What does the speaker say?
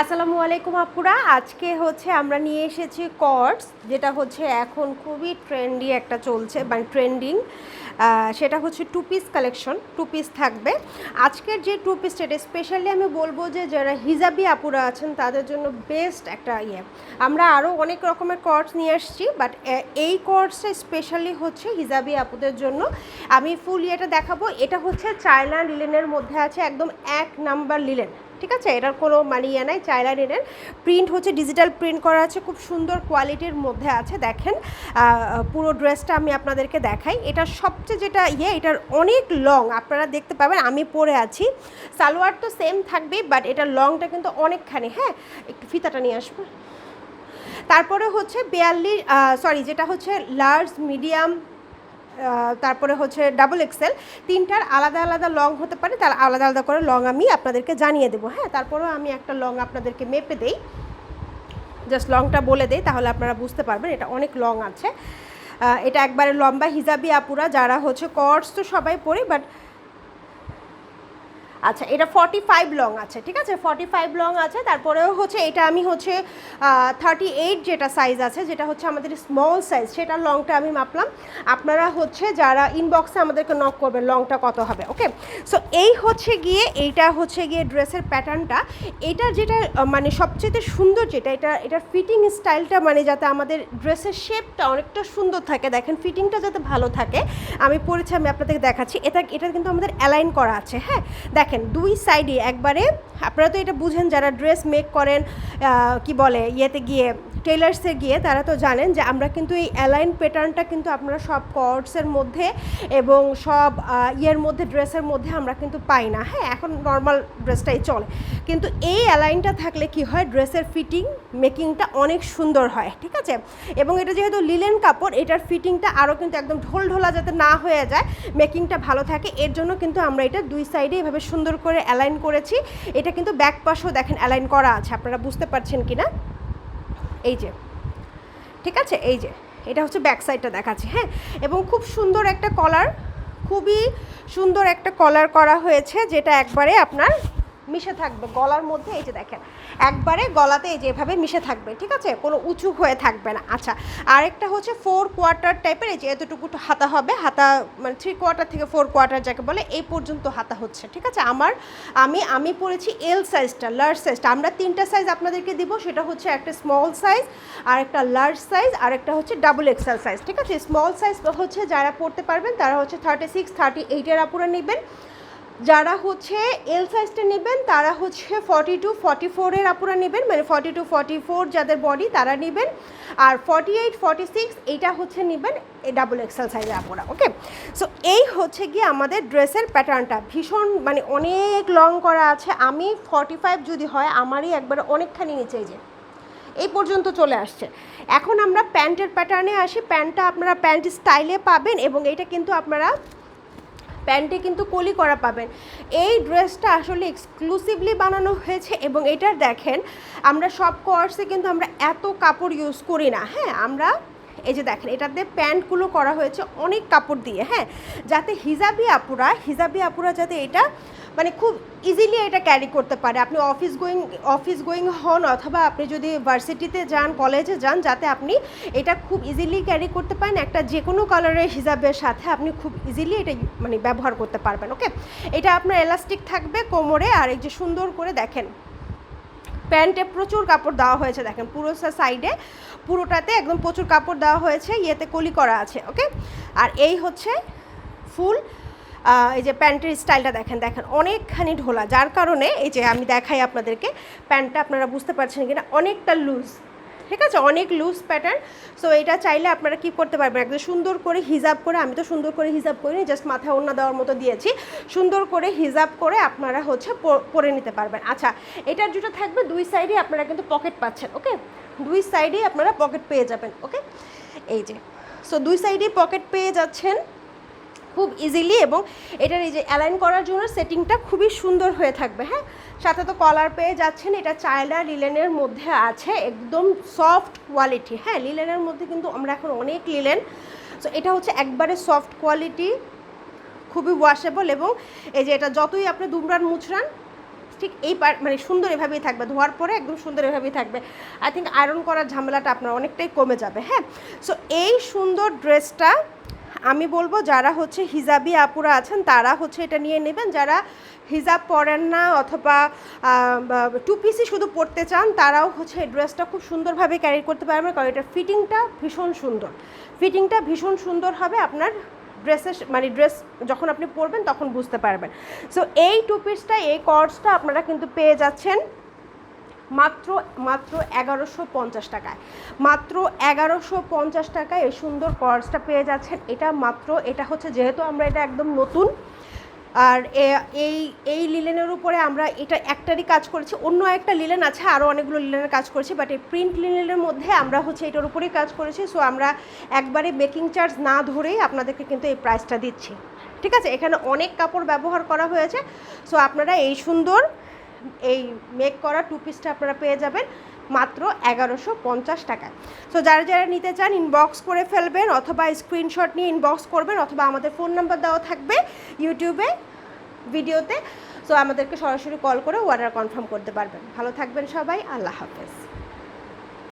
আসসালামু আলাইকুম আপুরা। আজকে হচ্ছে আমরা নিয়ে এসেছি কর্স যেটা হচ্ছে এখন খুবই ট্রেন্ডি একটা চলছে মানে ট্রেন্ডিং। সেটা হচ্ছে two piece collection, two piece থাকবে। আজকের যে টু পিস সেটা স্পেশালি আমি বলব যে যারা হিজাবি আপুরা আছেন, তাদের জন্য বেস্ট একটা ইয়ে। আমরা আরও অনেক রকমের কর্স নিয়ে আসছি বাট এই কোর্সে স্পেশালি হচ্ছে হিজাবি আপুদের জন্য। আমি ফুল ইয়েটা দেখাবো। এটা হচ্ছে চায়না লিলেনের মধ্যে আছে, একদম এক নাম্বার লিলেন ঠিক আছে? এটার কোনো মানে ইয়ে নাই চায়না লিলেন প্রিন্ট হচ্ছে ডিজিটাল প্রিন্ট করা আছে, খুব সুন্দর কোয়ালিটির মধ্যে আছে, দেখেন। পুরো ড্রেসটা আমি আপনাদেরকে দেখাই। এটা সবচেয়ে যেটা ইয়ে এটার অনেক লং আপনারা দেখতে পাবেন, আমি পরে আছি। সালোয়ার তো সেম থাকবেই বাট এটার লংটা কিন্তু অনেকখানি হ্যাঁ? একটু ফিতাটা নিয়ে আসব। তারপরে হচ্ছে বিয়াল্লিশ সরি যেটা হচ্ছে লার্জ মিডিয়াম তারপরে হচ্ছে ডাবল এক্সেল তিনটার আলাদা আলাদা লং হতে পারে, তার আলাদা আলাদা করে লং আমি আপনাদেরকে জানিয়ে দেবো। হ্যাঁ তারপরেও আমি একটা লং আপনাদেরকে মেপে দেই। জাস্ট লংটা বলে দেই, তাহলে আপনারা বুঝতে পারবেন, এটা অনেক লং আছে। এটা একবারে লম্বা হিজাবি আপুরা, যারা হচ্ছে কর্স তো সবাই পরে বাট আচ্ছা এটা ফর্টি ফাইভ লং আছে, ঠিক আছে? ফর্টি ফাইভ লং আছে, তারপরেও হচ্ছে এটা আমি হচ্ছে থার্টি এইট যেটা সাইজ আছে, যেটা হচ্ছে আমাদের স্মল সাইজ সেটা লংটা আমি মাপলাম। আপনারা হচ্ছে যারা ইনবক্সে আমাদেরকে নক করবেন লংটা কত হবে ওকে সো এই হচ্ছে গিয়ে, এইটা হচ্ছে গিয়ে ড্রেসের প্যাটার্নটা এটা যেটা মানে সবচেয়ে সুন্দর যেটা, এটা এটার ফিটিং স্টাইলটা মানে যাতে আমাদের ড্রেসের শেপটা অনেকটা সুন্দর থাকে। দেখেন ফিটিংটা যাতে ভালো থাকে, আমি পরেছি আমি আপনাদেরকে দেখাচ্ছি। এটা এটা কিন্তু আমাদের অ্যালাইন করা আছে হ্যাঁ? দেখেন দুই সাইডে একবারে, আপনারা তো এটা বুঝেন, যারা ড্রেস মেক করেন কি বলে, ইয়েতে গিয়ে টেলার্সে গিয়ে, তারা তো জানেন যে আমরা কিন্তু এই অ্যালাইন প্যাটার্নটা কিন্তু আপনারা সব কর্ডসের মধ্যে এবং সব ইয়ের মধ্যে ড্রেসের মধ্যে আমরা কিন্তু পাই না। হ্যাঁ এখন নর্মাল ড্রেসটাই চলে। কিন্তু এই অ্যালাইনটা থাকলে কি হয়? ড্রেসের ফিটিং মেকিংটা অনেক সুন্দর হয়, ঠিক আছে? এবং এটা যেহেতু লিলেন কাপড়, এটার ফিটিংটা আরও কিন্তু একদম ঢোল ঢোলা যাতে না হয়ে যায় মেকিংটা ভালো থাকে, এর জন্য কিন্তু আমরা এটা দুই সাইডে এভাবে সুন্দর করে অ্যালাইন করেছি। এটা কিন্তু ব্যাক পাশেও দেখেন অ্যালাইন করা আছে, আপনারা বুঝতে পারছেন কি না এই যে, ঠিক আছে? এই যে, এটা হচ্ছে ব্যাক সাইডটা দেখাচ্ছি হ্যাঁ? এবং খুব সুন্দর একটা কলার খুবই সুন্দর একটা কলার করা হয়েছে, যেটা একবারে আপনার মিশে থাকবে, গলার মধ্যে এই যে দেখেন, একবারে গলাতে এই যে এভাবে মিশে থাকবে, ঠিক আছে? কোনো উঁচু হয়ে থাকবে না। আচ্ছা আরেকটা হচ্ছে ফোর কোয়ার্টার টাইপের এই যে এতটুকু হাতা হবে, হাতা মানে থ্রি কোয়ার্টার থেকে ফোর কোয়ার্টার যাকে বলে, এই পর্যন্ত হাতা হচ্ছে, ঠিক আছে? আমার, আমি আমি পরেছি এল সাইজটা লার্জ সাইজটা আমরা তিনটা সাইজ আপনাদেরকে দিব, সেটা হচ্ছে একটা স্মল সাইজ আর একটা লার্জ সাইজ আর একটা হচ্ছে ডাবল এক্সেল সাইজ ঠিক আছে? স্মল সাইজ হচ্ছে যারা পড়তে পারবেন, তারা হচ্ছে থার্টি সিক্স থার্টি এইটের আপুরা নেবেন। যারা হচ্ছে এল সাইজটা নেবেন, তারা হচ্ছে ফর্টি টু ফর্টি ফোরের আপুরা নেবেন মানে ফর্টি টু ফর্টি ফোর যাদের বডি তারা নেবেন। আর ফর্টি এইট ফর্টি সিক্স এইটা হচ্ছে নেবেন ডাবল এক্সেল সাইজের আপুরা ওকে সো এই হচ্ছে গিয়ে আমাদের ড্রেসের প্যাটার্নটা ভীষণ মানে অনেক লং করা আছে। আমি ফর্টি ফাইভ যদি হয়, আমারই একবারে অনেকখানি নিচে যে, এই পর্যন্ত চলে আসছে। এখন আমরা প্যান্টের প্যাটার্নে আসি। প্যান্টটা আপনারা প্যান্ট স্টাইলে পাবেন এবং এটা কিন্তু আপনারা প্যান্টে কিন্তু কলি করা পাবেন। এই ড্রেসটা আসলে এক্সক্লুসিভলি বানানো হয়েছে এবং এটার দেখেন, আমরা সব কোয়ার্সে কিন্তু আমরা এত কাপড় ইউজ করি না। হ্যাঁ আমরা এই যে দেখেন, এটাতে প্যান্টগুলো করা হয়েছে অনেক কাপড় দিয়ে। হ্যাঁ যাতে হিজাবি আপুরা হিজাবি আপুরা যাতে এটা মানে খুব ইজিলি এটা ক্যারি করতে পারে। আপনি অফিস গোয়িং অফিস গোয়িং হন অথবা আপনি যদি ভার্সিটিতে যান কলেজে যান, যাতে আপনি এটা খুব ইজিলি ক্যারি করতে পারেন। একটা যে কোনো কালারের হিসাবের সাথে আপনি খুব ইজিলি এটা মানে ব্যবহার করতে পারবেন ওকে এটা আপনার এলাস্টিক থাকবে কোমরে আর এই যে সুন্দর করে দেখেন, প্যান্টে প্রচুর কাপড় দেওয়া হয়েছে, দেখেন পুরো সাইডে পুরোটাতে একদম প্রচুর কাপড় দেওয়া হয়েছে, ইয়েতে কলি করা আছে ওকে আর এই হচ্ছে ফুল এই যে প্যান্টের স্টাইলটা দেখেন দেখেন, অনেকখানি ঢোলা। যার কারণে এই যে আমি দেখাই আপনাদেরকে, প্যান্টটা আপনারা বুঝতে পারছেন কিনা, অনেকটা লুজ ঠিক আছে? অনেক লুজ প্যাটার্ন সো এটা চাইলে আপনারা কি করতে পারবেন। একদম সুন্দর করে হিজাব করে, আমি তো সুন্দর করে হিজাব করিনি জাস্ট মাথায় ওড়না দেওয়ার মতো দিয়েছি। সুন্দর করে হিজাব করে আপনারা হচ্ছে পরে নিতে পারবেন। আচ্ছা এটার যেটা থাকবে দুই সাইডে আপনারা কিন্তু পকেট পাচ্ছেন ওকে দুই সাইডেই আপনারা পকেট পেয়ে যাবেন ওকে এই যে সো দুই সাইডেই পকেট পেয়ে যাচ্ছেন। খুব ইজিলি এবং এটার এই যে অ্যালাইন করার জন্য সেটিংটা খুবই সুন্দর হয়ে থাকবে হ্যাঁ? সাথে তো কলার পেয়ে যাচ্ছেন, এটা চায়না লিলেনের মধ্যে আছে, একদম সফট কোয়ালিটি হ্যাঁ? লিলেনের মধ্যে কিন্তু আমরা এখন অনেক লিলেন সো এটা হচ্ছে একবারে সফট কোয়ালিটি খুবই ওয়াশেবল এবং এই যে এটা যতই আপনি দুমড়ান মুছরান ঠিক এই পার মানে সুন্দর এভাবেই থাকবে, ধোয়ার পরে একদম সুন্দর এভাবেই থাকবে। আই থিঙ্ক আয়রন করার ঝামেলাটা আপনার অনেকটাই কমে যাবে হ্যাঁ? সো এই সুন্দর ড্রেসটা আমি বলব যারা হচ্ছে হিজাবি আপুরা আছেন, তারা হচ্ছে এটা নিয়ে নেবেন। যারা হিজাব পরেন না অথবা টু পিসি শুধু পরতে চান, তারাও হচ্ছে ড্রেসটা খুব সুন্দরভাবে ক্যারি করতে পারবেন, কারণ এটার ফিটিংটা ভীষণ সুন্দর। ফিটিংটা ভীষণ সুন্দর হবে আপনার ড্রেসের মানে ড্রেস যখন আপনি পরবেন, তখন বুঝতে পারবেন। সো এই টু পিসটা এই কর্সটা আপনারা কিন্তু পেয়ে যাচ্ছেন। মাত্র মাত্র এগারোশো পঞ্চাশ টাকায়। মাত্র এগারোশো পঞ্চাশ টাকায় এই সুন্দর কর্সটা পেয়ে যাচ্ছেন। এটা মাত্র, এটা হচ্ছে যেহেতু আমরা এটা একদম নতুন, আর এই এই লিলেনের উপরে আমরা এটা একটারই কাজ করেছি। অন্য একটা লিলেন আছে আরও অনেকগুলো লিলেনের কাজ করেছি বাট এই প্রিন্ট লিলেনের মধ্যে আমরা হচ্ছে এটার উপরেই কাজ করেছি। সো আমরা একবারে বেকিং চার্জ না ধরেই আপনাদেরকে কিন্তু এই প্রাইসটা দিচ্ছি। ঠিক আছে? এখানে অনেক কাপড় ব্যবহার করা হয়েছে। সো আপনারা এই সুন্দর এই মেক করা টু পিসটা আপনারা পেয়ে যাবেন মাত্র এগারোশো পঞ্চাশ টাকায়। সো যারা যারা নিতে চান ইনবক্স করে ফেলবেন অথবা স্ক্রিনশট নিয়ে ইনবক্স করবেন অথবা আমাদের ফোন নাম্বার দেওয়া থাকবে ইউটিউবে ভিডিওতে সো আমাদেরকে সরাসরি কল করে অর্ডার কনফার্ম করতে পারবেন। ভালো থাকবেন সবাই, আল্লাহ হাফেজ।